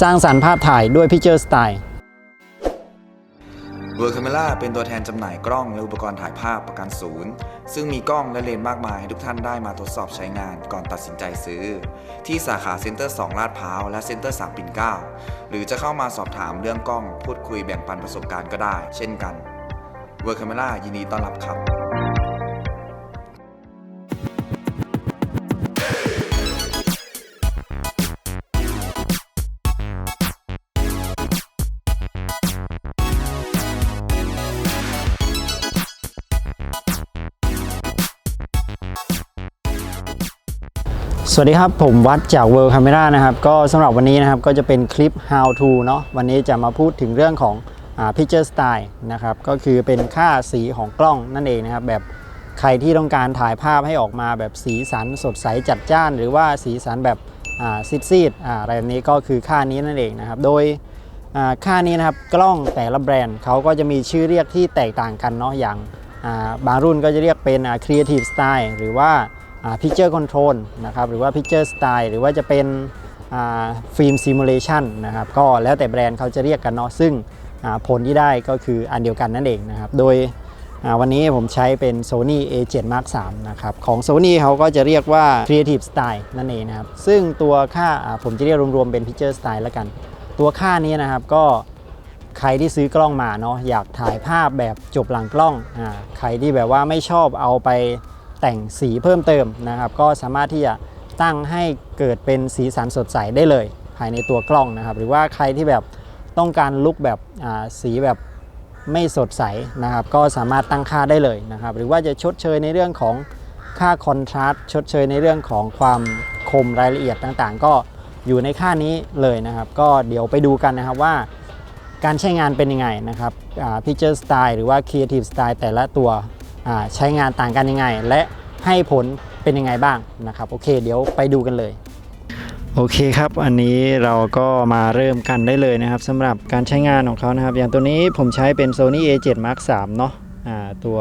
สร้างสรรค์ภาพถ่ายด้วย Picture Style เวอร์ค m เมล่าเป็นตัวแทนจำหน่ายกล้องและอุปกรณ์ถ่ายภาพประกันศูนย์ ซึ่งมีกล้องและเลนส์มากมายให้ทุกท่านได้มาทดสอบใช้งานก่อนตัดสินใจซื้อ ที่สาขาเซ็นเตอร์ 2 ลาดพร้าวและเซ็นเตอร์ 3 ปิ่นเกล้าหรือจะเข้ามาสอบถามเรื่องกล้อง พูดคุยแบ่งปันประสบการณ์ก็ได้ เช่นกันเวอร์ค m เมล่ายินดีต้อนรับครับ สวัสดีครับ ผมวัดจาก World Camera นะครับ ก็สำหรับวันนี้นะครับก็จะเป็นคลิป how to เนาะวันนี้จะมาพูดถึงเรื่องของอ่า picture style นะครับ ก็คือเป็นค่าสีของกล้องนั่นเองนะครับ แบบใครที่ต้องการถ่ายภาพให้ออกมาแบบสีสันสดใสจัดจ้าน หรือว่าสีสันแบบอ่าซีดๆอ่าอะไรแบบนี้ก็คือค่านี้นั่นเองนะครับ โดยอ่าค่านี้นะครับกล้องแต่ละแบรนด์เขาก็จะมีชื่อเรียกที่แตกต่างกันเนาะอย่างอ่าบางรุ่นก็จะเรียกเป็นอ่า Creative Style หรือว่าอ่า Picture Control นะครับหรือว่า Picture Style หรือว่าจะเป็นฟิล์ม Simulation นะครับก็แล้วแต่แบรนด์เขาจะเรียกกันเนาะซึ่งผลที่ได้ก็คืออันเดียวกันนั่นเองนะครับโดยวันนี้ผมใช้เป็น Sony A7 Mark III นะครับของ Sony เขาก็จะเรียกว่า Creative Style นั่นเองนะครับซึ่งตัวค่าผมจะเรียกรวมๆเป็น Picture Style แล้วกัน ตัวค่านี้นะครับก็ใครที่ซื้อกล้องมาเนาะอยากถ่ายภาพแบบจบหลังกล้องอใครที่แบบว่าไม่ชอบเอาไป แต่งสีเพิ่มเติมนะครับ ก็สามารถที่จะตั้งให้เกิดเป็นสีสันสดใสได้เลย ภายในตัวกล้องนะครับ หรือว่าใครที่แบบต้องการลุคแบบสีแบบไม่สดใสนะครับ ก็สามารถตั้งค่าได้เลยนะครับ หรือว่าจะชดเชยในเรื่องของค่าคอนทราสต์ชดเชยในเรื่องของความคมรายละเอียดต่างๆ ก็อยู่ในค่านี้เลยนะครับ ก็เดี๋ยวไปดูกันนะครับว่าการใช้งานเป็นยังไงนะครับอ่า Picture Style หรือว่า Creative Style แต่ละตัว ใช้งานต่างกันยังไง และให้ผลเป็นยังไงบ้างนะครับโอเค เดี๋ยวไปดูกันเลยโอเคครับ อันนี้เราก็มาเริ่มกันได้เลยนะครับสำหรับการใช้งานของเขานะครับ อย่างตัวนี้ผมใช้เป็น Sony A7 Mark III เนาะอ่าตัว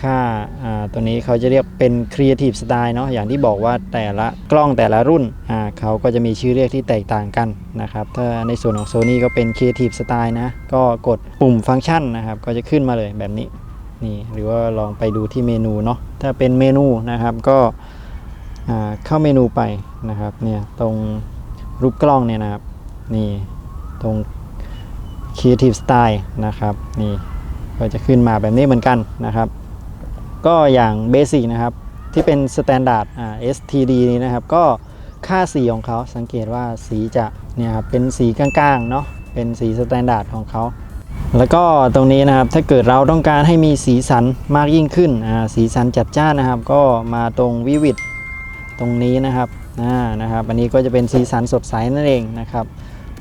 ค่าอ่าตัวนี้เขาจะเรียกเป็น Creative Style เนาะอย่างที่บอกว่าแต่ละกล้องแต่ละรุ่นอ่าเขาก็จะมีชื่อเรียกที่แตกต่างกันนะครับ ถ้าในส่วนของ Sony ก็เป็น Creative Style นะ ก็กดปุ่มฟังก์ชันนะครับ ก็จะขึ้นมาเลยแบบนี้ นี่หรือว่าลองไปดูที่เมนูเนาะถ้าเป็นเมนูนะครับก็เข้าเมนูไปนะครับเนี่ยตรงรูปกล้องเนี่ยนะครับนี่ตรง Creative Style นะครับนี่ก็จะขึ้นมาแบบนี้เหมือนกันนะครับ ก็อย่างเบสิกนะครับที่เป็น Standard อ่า STD นี้นะครับ ก็ค่าสีของเขาสังเกตว่าสีจะเนี่ยครับเป็นสีกลางๆเนาะเป็นสี Standard ของเขา แล้วก็ตรงนี้นะครับถ้าเกิดเราต้องการให้มีสีสันมากยิ่งขึ้นสีสันจัดจ้านนะครับ ก็มาตรงวิวิดตรงนี้นะครับนะครับ อันนี้ก็จะเป็นสีสันสดใสนั่นเองนะครับ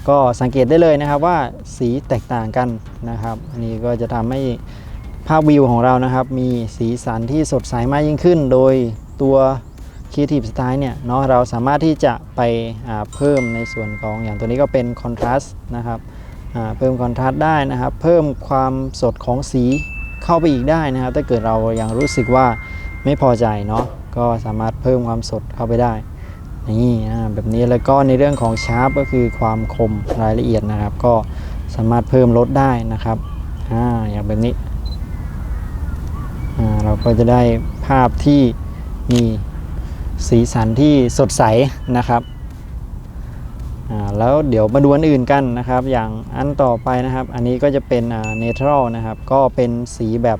ก็สังเกตได้เลยนะครับว่าสีแตกต่างกันนะครับ อันนี้ก็จะทำให้ภาพวิวของเรานะครับ มีสีสันที่สดใสมากยิ่งขึ้น โดยตัว Creative Style เนี่ยเนาะเราสามารถที่จะไปเพิ่มในส่วนของอย่างตัวนี้ก็เป็น Contrast นะครับ เพิ่ม Contrast ได้นะครับ เพิ่มความสดของสีเข้าไปอีกได้นะครับ ถ้าเกิดเรายังรู้สึกว่าไม่พอใจเนาะก็สามารถเพิ่มความสดเข้าไปได้นี่แบบนี้แล้วก็ในเรื่องของชาร์ปก็คือความคมรายละเอียดนะครับ ก็สามารถเพิ่มลดได้นะครับออย่างแบบนี้เราก็จะได้ภาพที่มีสีสันที่สดใสนะครับ แล้วเดี๋ยวมาดูอันอื่นกันนะครับ อย่างอันต่อไปนะครับ อันนี้ก็จะเป็นเนเทอรัลนะครับ ก็เป็นสีแบบ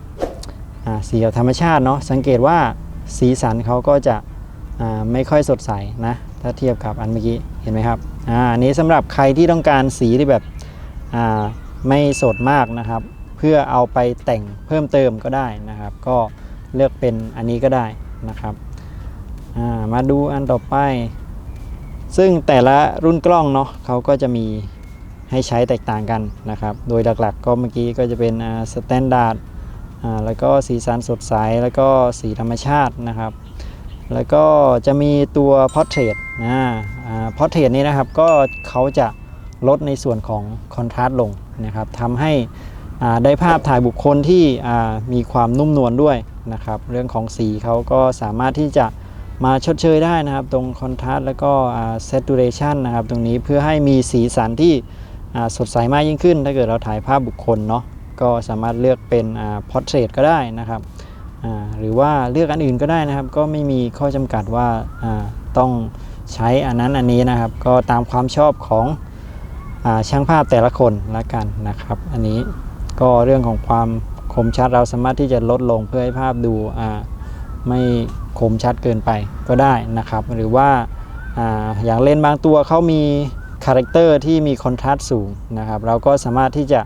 สีแบบธรรมชาติเนาะสังเกตว่าสีสันเขาก็จะไม่ค่อยสดใสนะถ้าเทียบกับอันเมื่อกี้เห็นไหมครับอ,อันนี้สำหรับใครที่ต้องการสีที่แบบไม่สดมากนะครับ เพื่อเอาไปแต่งเพิ่มเติมก็ได้นะครับ ก็เลือกเป็นอันนี้ก็ได้นะครับมาดูอันต่อไป ซึ่งแต่ละรุ่นกล้องเนาะเขาก็จะมีให้ใช้แตกต่างกันนะครับ โดยหลักๆ ก็เมื่อกี้ก็จะเป็นสแตนดาร์ดอ่าแล้วก็สีสันสดใส แล้วก็สีธรรมชาตินะครับ แล้วก็จะมีตัว Portrait นะพอ่า Portrait นี้นะครับก็เขาจะลดในส่วนของคอนทราสต์ลงนะครับทำให้ได้ภาพถ่ายบุคคลที่มีความนุ่มนวลด้วยนะครับ เรื่องของสีเขาก็สามารถที่จะ มาชดเชยได้นะครับ ตรงคอนทราสต์แล้วก็เซตูเรชันนะครับ ตรงนี้เพื่อให้มีสีสันที่สดใสมากยิ่งขึ้น ถ้าเกิดเราถ่ายภาพบุคคลเนาะก็สามารถเลือกเป็นพอร์เทรตก็ได้นะครับหรือว่าเลือกอันอื่นก็ได้นะครับ ก็ไม่มีข้อจำกัดว่าต้องใช้อันนั้นอันนี้นะครับ ก็ตามความชอบของอช่างภาพแต่ละคนละกันนะครับ อันนี้ก็เรื่องของความคมชัดเราสามารถที่จะลดลงเพื่อให้ภาพดู ไม่คมชัดเกินไปก็ได้นะครับ หรือว่าอย่างเลนส์บางตัวเขามีคาแรคเตอร์ที่มีคอนทราสต์สูงนะครับ เราก็สามารถที่จะ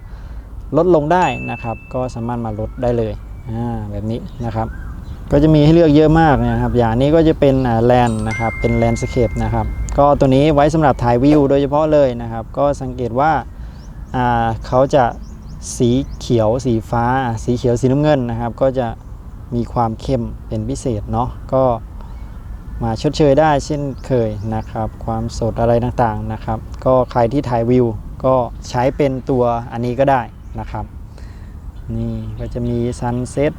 ลดลงได้นะครับ ก็สามารถมาลดได้เลยแบบนี้นะครับ ก็จะมีให้เลือกเยอะมากนะครับ อย่างนี้ก็จะเป็นแลนนะครับ เป็นแลนด์สเคปนะครับ ก็ตัวนี้ไว้สำหรับถ่ายวิวโดยเฉพาะเลยนะครับ ก็สังเกตว่าอ่าเขาจะสีเขียวสีฟ้า สีเขียวสีน้ำเงินนะครับ ก็จะ มีความเข้มเป็นพิเศษเนาะก็มาชดเชยได้เช่นเคยนะครับ ความสดอะไรต่างๆนะครับ ก็ใครที่ถ่ายวิวก็ใช้เป็นตัวอันนี้ก็ได้นะครับนี่ก็จะมีซันเซ็ต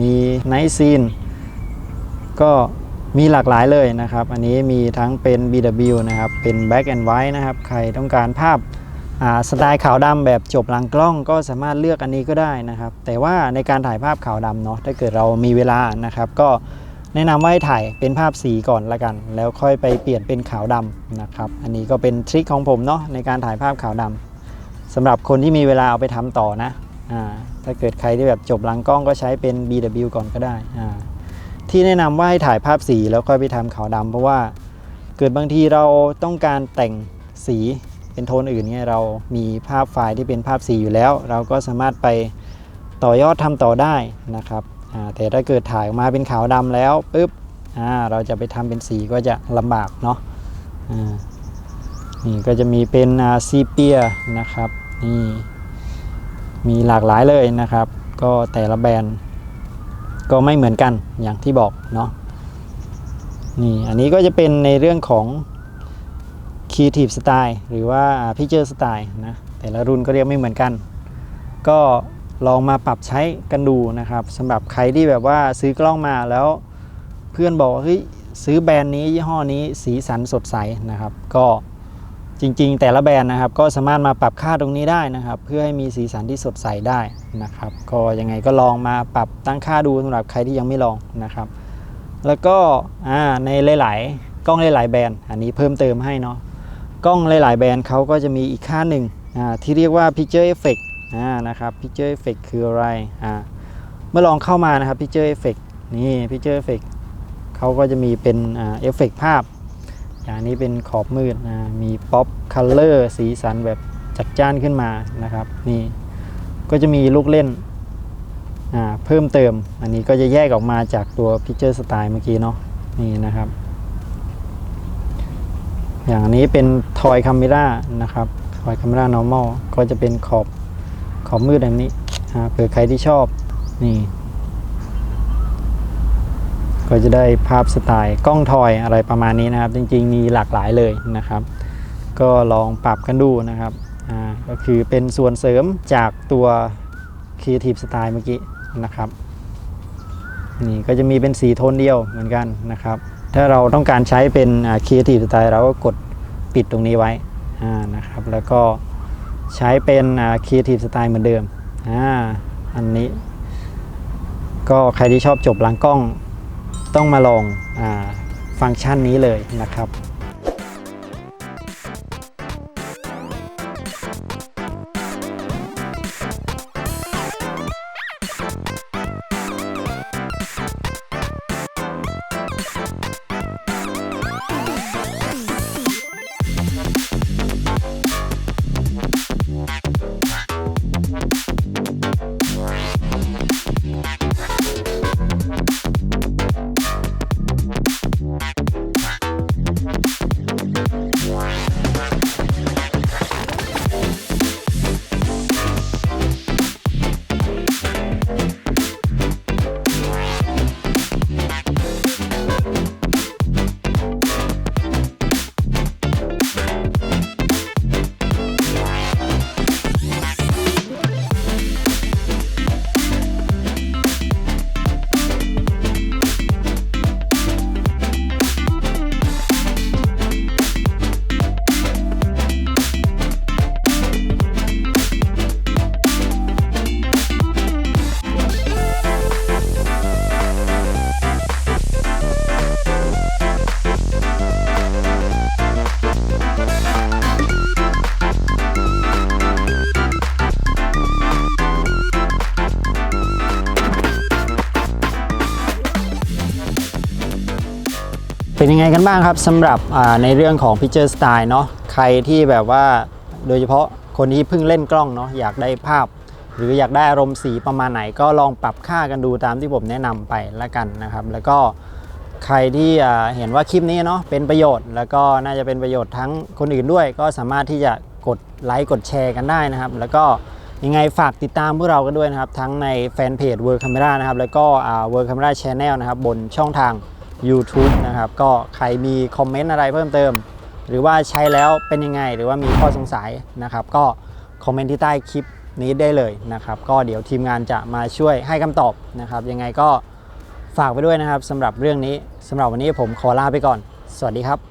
มีไนท์ซีนก็มีหลากหลายเลยนะครับ อันนี้มีทั้งเป็น BW นะครับ เป็น Black and White นะครับ ใครต้องการภาพ สไตล์ขาวดำแบบจบหลังกล้องก็สามารถเลือกอันนี้ก็ได้นะครับ แต่ว่าในการถ่ายภาพขาวดำเนาะถ้าเกิดเรามีเวลานะครับ ก็แนะนำว่าให้ถ่ายเป็นภาพสีก่อนละกัน แล้วค่อยไปเปลี่ยนเป็นขาวดำนะครับอันนี้ก็เป็นทริคของผมเนาะในการถ่ายภาพขาวดำสำหรับคนที่มีเวลาเอาไปทำต่อนะอ่าถ้าเกิดใครที่แบบจบหลังกล้องก็ใช้เป็น BW ก่อนก็ได้ ที่แนะนำว่าให้ถ่ายภาพสีแล้วค่อยไปทำขาวดำเพราะว่าเกิดบางทีเราต้องการแต่งสี เป็นโทนอื่นเนี่ยเรามีภาพไฟล์ที่เป็นภาพสีอยู่แล้ว เราก็สามารถไปต่อยอดทำต่อได้นะครับแต่ถ้าเกิดถ่ายออกมาเป็นขาวดำแล้วปุ๊บเราจะไปทำเป็นสีก็จะลำบากเนาะนี่ก็จะมีเป็นซีเปียนะครับนี่มีหลากหลายเลยนะครับ ก็แต่ละแบรนด์ก็ไม่เหมือนกันอย่างที่บอกเนาะนี่อันนี้ก็จะเป็นในเรื่องของ Creative Style หรือว่า Picture Style นะแต่ละรุ่นก็เรียกไม่เหมือนกัน ก็ลองมาปรับใช้กันดูนะครับสำหรับใครที่แบบว่าซื้อกล้องมาแล้วเพื่อนบอกว่าเฮ้ยซื้อแบรนด์นี้ยี่ห้อนี้สีสันสดใสนะครับ ก็จริงๆ แต่ละแบรนด์นะครับ ก็สามารถมาปรับค่าตรงนี้ได้นะครับ เพื่อให้มีสีสันที่สดใสได้นะครับ ก็ยังไงก็ลองมาปรับตั้งค่าดูสำหรับใครที่ยังไม่ลองนะครับ แล้วก็อ่าในหลาย ๆ กล้องหลาย ๆ แบรนด์ อันนี้เพิ่มเติมให้เนาะ กล้องหลาย ๆ แบรนด์เขาก็จะมีอีกค่าหนึ่งที่เรียกว่า Picture Effect นะครับ Picture Effect คืออะไร เมื่อลองเข้ามานะครับ Picture Effect นี่ Picture Effect เขาก็จะมีเป็นอเอฟเฟกภาพ อย่างนี้เป็นขอบมืดอ่ามี Pop Color สีสันแบบจัดจ้านขึ้นมานะครับนี่ก็จะมีลูกเล่นเพิ่มเติม อันนี้ก็จะแยกออกมาจากตัว Picture Style เมื่อกี้เนาะนี่นะครับ อย่างนี้เป็นทอยคา m ม r a นะครับทอยคา m ม r a normal ก็จะเป็นขอบขอบมืดแบบนี้เผื่อใครที่ชอบนี่ ก็จะได้ภาพสไตล์กล้องทอยอะไรประมาณนี้นะครับ จริงๆมีหลากหลายเลยนะครับ ก็ลองปรับกันดูนะครับก็คือเป็นส่วนเสริมจากตัว Creative Style เมื่อกี้นะครับ นี่ก็จะมีเป็นสีโทนเดียวเหมือนกันนะครับ ถ้าเราต้องการใช้เป็นอ่า Creative Style เราก็กดปิดตรงนี้ไว้นะครับ แล้วก็ใช้เป็นอ่า Creative Style เหมือนเดิมออันนี้ ก็ใครที่ชอบจบหลังกล้องต้องมาลองอฟังก์ชันนี้เลยนะครับ เป็นยังไงกันบ้างครับสำหรับในเรื่องของ Picture Style เนาะใครที่แบบว่าโดยเฉพาะคนที่เพิ่งเล่นกล้องเนาะอยากได้ภาพ หรืออยากได้อารมณ์สีประมาณไหน ก็ลองปรับค่ากันดูตามที่ผมแนะนำไปละกันนะครับ แล้วก็ใครที่เห็นว่าคลิปนี้เนาะเป็นประโยชน์ แล้วก็น่าจะเป็นประโยชน์ทั้งคนอื่นด้วย ก็สามารถที่จะกดไลค์กดแชร์กันได้นะครับ แล้วก็ยังไงฝากติดตามพวกเรากันด้วยนะครับ ทั้งในแฟนเพจ World Camera นะครับแล้วก็ World Camera Channel นะครับบนช่องทาง YouTube นะครับ ก็ใครมีคอมเมนต์อะไรเพิ่มเติม หรือว่าใช้แล้วเป็นยังไง หรือว่ามีข้อสงสัยนะครับ ก็คอมเมนต์ที่ใต้คลิปนี้ได้เลยนะครับ ก็เดี๋ยวทีมงานจะมาช่วยให้คำตอบนะครับ ยังไงก็ฝากไปด้วยนะครับสำหรับเรื่องนี้สำหรับวันนี้ผมขอลาไปก่อน สวัสดีครับ